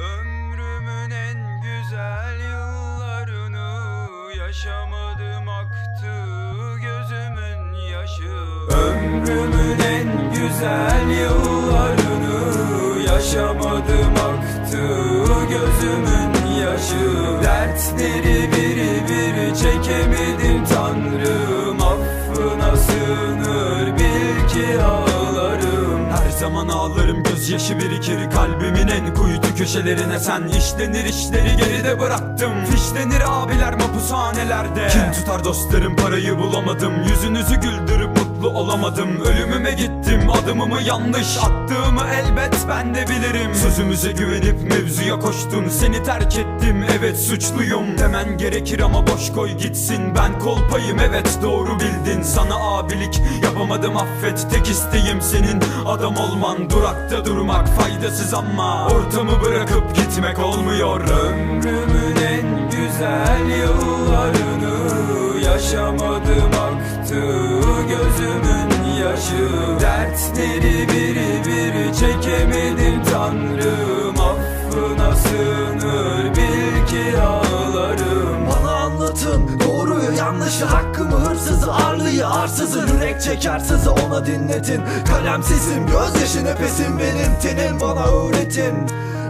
Ömrümün en güzel yıllarını yaşamadım aktı gözümün yaşı. Ömrümün en güzel yıllarını yaşamadım aktı gözümün yaşı. Dertleri biri biri çekemedim zaman ağlarım gözyaşı birikir. Kalbimin en kuytu köşelerine sen işlenir işleri geride bıraktım. Fişlenir abiler mapushanelerde. Kim tutar dostlarım parayı bulamadım. Yüzünüzü güldürüp mutlu olamadım. Ölümüme gittim adımımı yanlış attığımı elbet ben de bilirim. Sözümüze güvenip mevzuya koştun Seni terk ettim. Evet suçluyum. Demen gerekir ama boş koy gitsin. Ben kolpayım evet doğru bildin. Sana abilik yapamadım affet. Tek isteğim senin adam olman Durakta durmak faydasız ama Ortamı bırakıp gitmek olmuyor. Ömrümün en güzel yıllarını Yaşamadım aktı gözümün yaşı. Dertleri biri biri çekemedim tanrım Affına sığınır bil ki ağlarım. Bana anlatın doğruyu yanlışı hakkımı hırsızı arlıyı arsızı Yürek çeker sızı ona dinletin. Kalemsizim gözyaşı nefesim benim tenim bana öğretin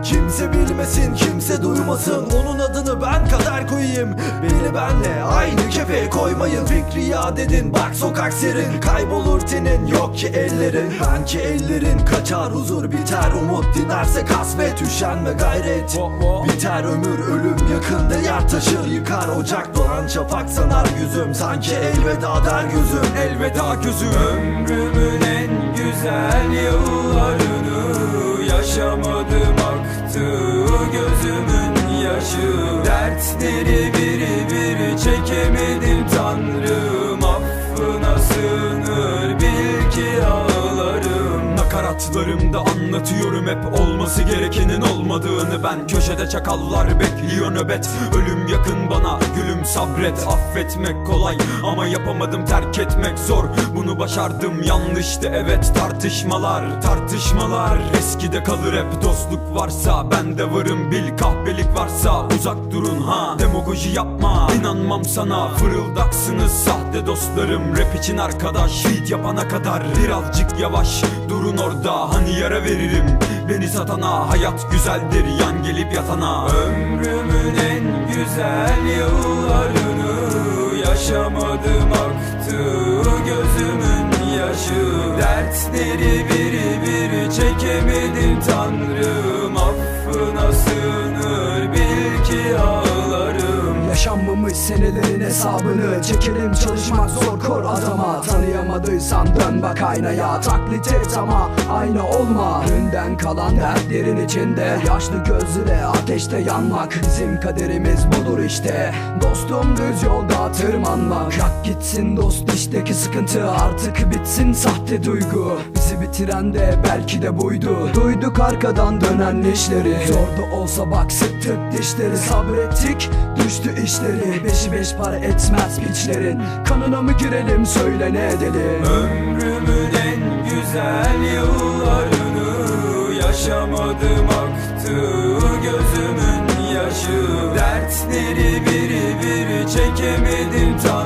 Kimse bilmesin kimse duymasın. Onun adını ben kadar koyayım. Beni benle aynı kefeye koymayın. Fikri yad edin bak sokak serin. Kaybolur tenin yok ki ellerin. Ben ki ellerin kaçar huzur biter. Umut dinerse kasvet üşenme gayret. Biter ömür ölüm yakında yer taşır. Yıkar ocak doğan şafak sanar yüzüm. Sanki elveda der gözüm Elveda gözüm. Ömrümün en güzel yıllarını Dertleri biri biri çekemedim ağlarım Nakaratlarımda anlatıyorum hep olması gerekenin olmadığını. Ben köşede çakallar bekliyor nöbet. Ölüm yakın bana gülüm sabret. Affetmek kolay ama yapamadım terk etmek zor. Bunu başardım yanlıştı evet. Tartışmalar Tartışmalar. Eskide kalır hep dostluk varsa Ben de varım. Bil kahpelik varsa uzak durun ha. Demagoji yapma inanmam sana. Fırıldaksınız sahte dostlarım. Rap için arkadaş beat yapana kadar. Birazcık yavaş durun orada Hani yara veririm? Beni satana Hayat güzeldir yan gelip yatana. Ömrümün en güzel yıllarını Yaşamadım aktı gözümün yaşı. Dertleri biri senelerin hesabını. Çekelim çalışmak zor kor adama. Tanıyamadıysan dön bak aynaya. Taklit et ama aynı olma. Dünden kalan dertlerin içinde. Yaşlı gözlere ateşte yanmak. Bizim kaderimiz budur işte. Dostum düz yolda tırmanmak. Yak gitsin dost işteki sıkıntı Artık bitsin sahte duygu. Bizi bitiren de belki de buydu. Duyduk arkadan dönen işleri. Zor da olsa bak sıktık dişleri. Sabrettik düştü işleri Beşi beş para etmez piçlerin. Kanına mı girelim söyle ne edelim Ömrümün en güzel yıllarını Yaşamadım aktı gözümün yaşı. Dertleri biri biri çekemedim tanrım